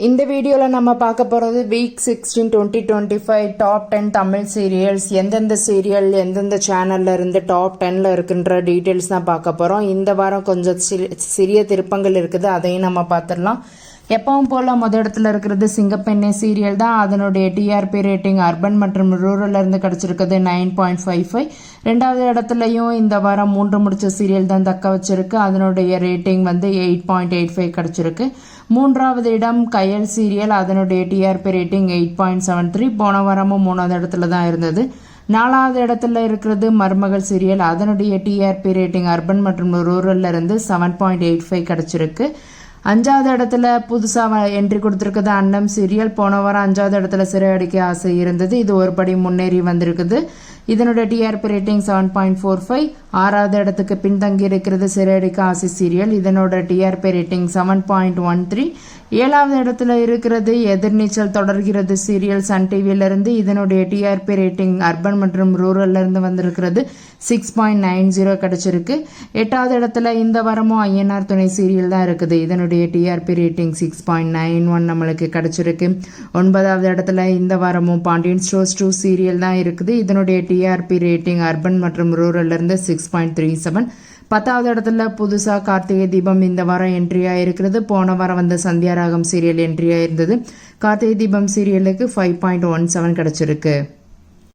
இந்த வீடியோவில் நம்ம பார்க்க போகிறது week sixteen twenty twenty five top ten Tamil serials எந்தெந்த சீரியல் எந்தெந்த சேனலில் இருந்து டாப் டெனில் இருக்குன்ற டீட்டெயில்ஸ் தான் பார்க்க போகிறோம் இந்த வாரம் கொஞ்சம் சிறி- சிறிய திருப்பங்கள் இருக்குது அதையும் நம்ம பார்த்துடலாம். எப்பவும் போல முத இடத்துல இருக்கிறது சிங்கப்பெண்ணே சீரியல் தான். அதனுடைய டிஆர்பி ரேட்டிங் அர்பன் மற்றும் ரூரல்லேருந்து இருந்து கிடைச்சிருக்குது நைன் பாயிண்ட் ஃபைவ் ஃபைவ் ரெண்டாவது இடத்துலையும் இந்த வாரம் மூன்று முடிச்ச சீரியல் தான் தக்க வச்சிருக்கு. அதனுடைய ரேட்டிங் வந்து எயிட் பாயிண்ட் எயிட் ஃபைவ் கிடச்சிருக்கு. மூன்றாவது இடம் கயல் சீரியல். அதனுடைய TRP rating eight point seven three. போன வாரமும் மூணாவது இடத்துல தான் இருந்தது. நாலாவது இடத்துல இருக்கிறது மருமகள் சீரியல். அதனுடைய டிஆர்பி ரேட்டிங் அர்பன் மற்றும் ரூரல்ல இருந்து செவன் பாயிண்ட் எயிட் ஃபைவ் கிடச்சிருக்கு. அஞ்சாவது இடத்துல புதுசாக என்ட்ரி கொடுத்துருக்குது அன்னம் சீரியல். போன வாரம் அஞ்சாவது இடத்துல சிறையடிக்க ஆசை இருந்தது. இது ஒரு படி முன்னேறி வந்திருக்குது. இதனுடைய TRP rating seven point four five ஆறாவது இடத்துக்கு பின்தங்கி இருக்கிறது சிறையடிக்க ஆசி சீரியல். இதனோட TRP rating seven point one three ஏழாவது இடத்துல இருக்கிறது எதிர்நீச்சல் தொடர்கிறது சீரியல். சன் டிவியில இருந்து இதனுடைய டிஆர்பி ரேட்டிங் அர்பன் மற்றும் ரூரல்ல இருந்து வந்திருக்கிறது. சிக்ஸ் பாயிண்ட் நைன் ஜீரோ கிடைச்சிருக்கு. எட்டாவது இடத்துல இந்த வாரமும் ஐஎன்ஆர் துணை சீரியல் தான் இருக்குது. இதனுடைய TRP rating six point nine one நம்மளுக்கு கிடச்சிருக்கு. ஒன்பதாவது இடத்துல இந்த வாரமும் பாண்டியன் ஸ்டோர்ஸ் டூ சீரியல் தான் இருக்குது. இதனுடைய டிஆர்பி ரேட்டிங் அர்பன் மற்றும் ரூரல்ல இருந்து சிக்ஸ் பாயிண்ட் த்ரீ செவன். பத்தாவது இடத்துல புதுசாக கார்த்திகை தீபம் இந்த வாரம் என்ட்ரி ஆயிருக்கிறது. போன வாரம் வந்த சந்தியா ராகம் சீரியல் என்ட்ரி ஆயிருந்தது. கார்த்திகை தீபம் சீரியலுக்கு ஃபைவ் பாயிண்ட் ஒன் செவன் கிடச்சிருக்கு.